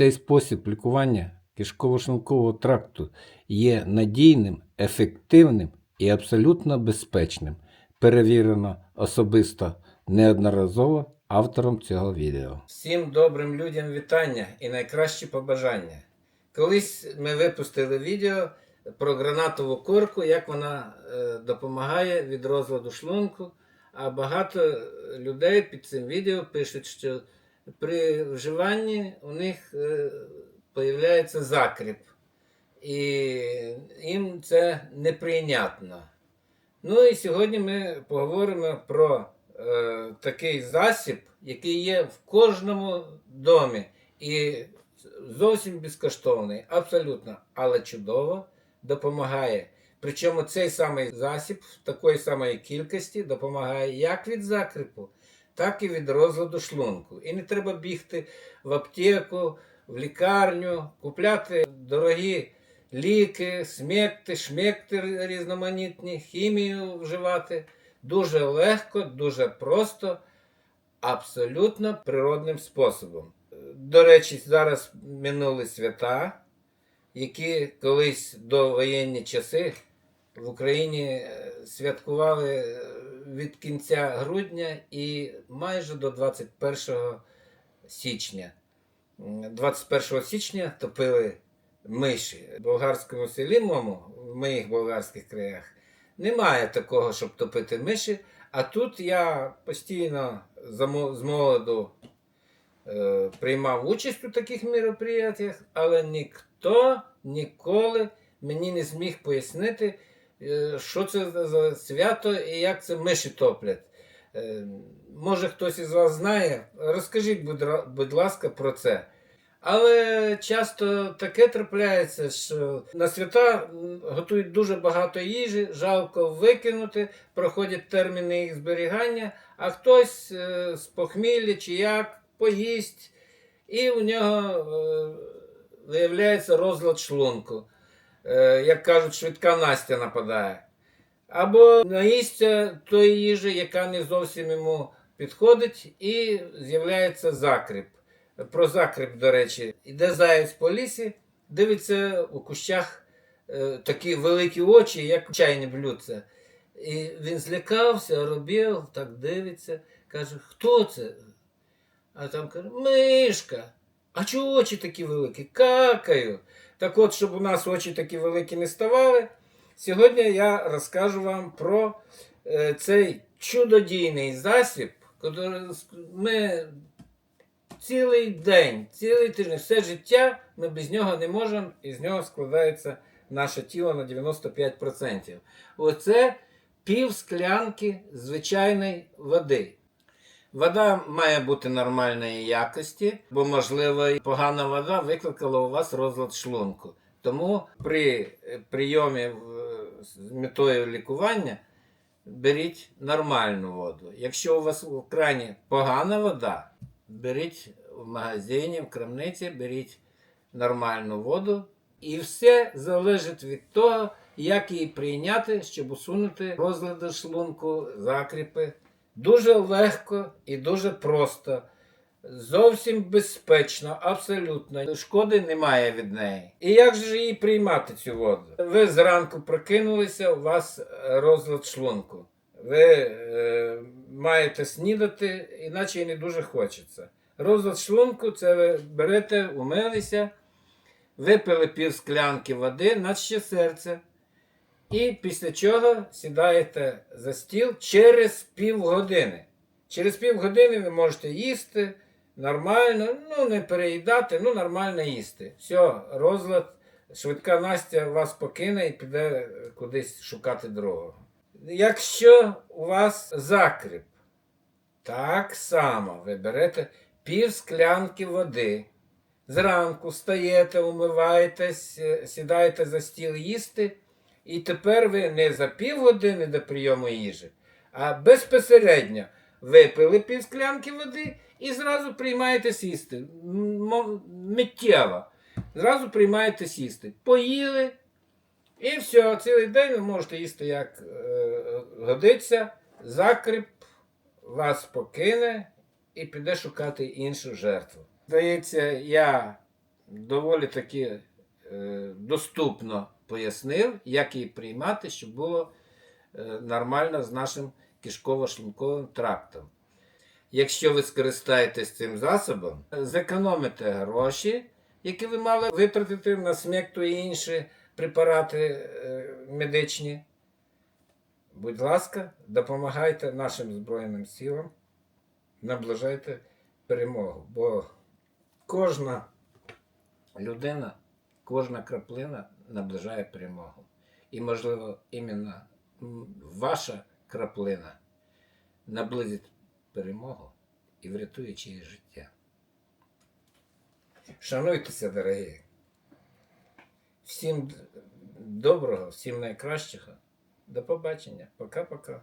Цей спосіб лікування кишково-шлункового тракту є надійним, ефективним і абсолютно безпечним. Перевірено особисто неодноразово автором цього відео. Всім добрим людям вітання і найкращі побажання. Колись ми випустили відео про гранатову корку, як вона е, допомагає від розладу шлунку. А багато людей під цим відео пишуть, що при вживанні у них е, появляється закріп, і їм це неприйнятно. Ну і сьогодні ми поговоримо про е, такий засіб, який є в кожному домі і зовсім безкоштовний, абсолютно, але чудово допомагає. Причому цей самий засіб в такої самої кількості допомагає як від закрипу, так і від розладу шлунку. І не треба бігти в аптеку, в лікарню, купляти дорогі ліки, смекти, шмекти різноманітні, хімію вживати. Дуже легко, дуже просто, абсолютно природним способом. До речі, зараз минули свята, які колись до воєнні часи в Україні е, святкували від кінця грудня і майже до 21 січня. 21 січня топили миші. В болгарському селі моєму, в моїх болгарських краях, немає такого, щоб топити миші. А тут я постійно з молоду е, приймав участь у таких мероприятиях, але ніхто ніколи мені не зміг пояснити, що це за- свято і як це миші топлять. Е, Може хтось із вас знає, розкажіть, будь, ласка, про це. Але часто таке трапляється, що на свята готують дуже багато їжі, жалко викинути, проходять терміни їх зберігання, а хтось е, з похмілля чи як поїсть, і у нього е, виявляється розлад шлунку. Е, як кажуть, швидка Настя нападає. Або наїсться тої їжі, яка не зовсім йому підходить, і з'являється закріп. Про закріп, до речі, іде заєць по лісі, дивиться у кущах е, такі великі очі, як чайні блюдця. І він злякався, робив, так дивиться, каже, хто це? А там каже, мишка. А чого очі такі великі? Какаю. Так от, щоб у нас очі такі великі не ставали, сьогодні я розкажу вам про е, цей чудодійний засіб, ми цілий день, цілий тиждень, все життя ми без нього не можемо, і з нього складається наше тіло на 95%. Оце пів склянки звичайної води. Вода має бути нормальної якості, бо, можливо, погана вода викликала у вас розлад шлунку. Тому при е, прийомі з метою лікування беріть нормальну воду. Якщо у вас в крані погана вода, беріть в магазині, в крамниці, беріть нормальну воду. І все залежить від того, як її прийняти, щоб усунути розлади шлунку, закріпи. Дуже легко і дуже просто. Зовсім безпечно, абсолютно. Шкоди немає від неї. І як же її приймати цю воду? Ви зранку прокинулися, у вас розлад шлунку. Ви е, маєте снідати, іначе і не дуже хочеться. Розлад шлунку це ви берете, умилися, випили пів склянки води, наче серце. І після чого сідаєте за стіл через півгодини. Через півгодини ви можете їсти нормально, ну не переїдати, ну нормально їсти. Все, розлад, швидка Настя вас покине і піде кудись шукати другого. Якщо у вас закріп, так само ви берете пів склянки води. Зранку встаєте, умиваєтесь, сідаєте за стіл їсти. І тепер ви не за півгодини до прийому їжі, а безпосередньо випили пів склянки води і зразу приймаєте сісти. Миттєво. Зразу приймаєте сісти. Поїли. І все, цілий день ви можете їсти як е, годиться, закріп вас покине і піде шукати іншу жертву. Здається, я доволі таки е, доступно пояснив, як її приймати, щоб було е, нормально з нашим кишково-шлунковим трактом. Якщо ви скористаєтесь цим засобом, зекономите гроші, які ви мали витратити на смекту і інші препарати е, медичні. Будь ласка, допомагайте нашим Збройним силам, наближайте перемогу. Бо кожна людина, кожна краплина наближає перемогу. І, можливо, іменно ваша краплина наблизить перемогу і врятує чиєсь життя. Шануйтеся, дорогі. Всім доброго, всім найкращого. До побачення. Пока-пока.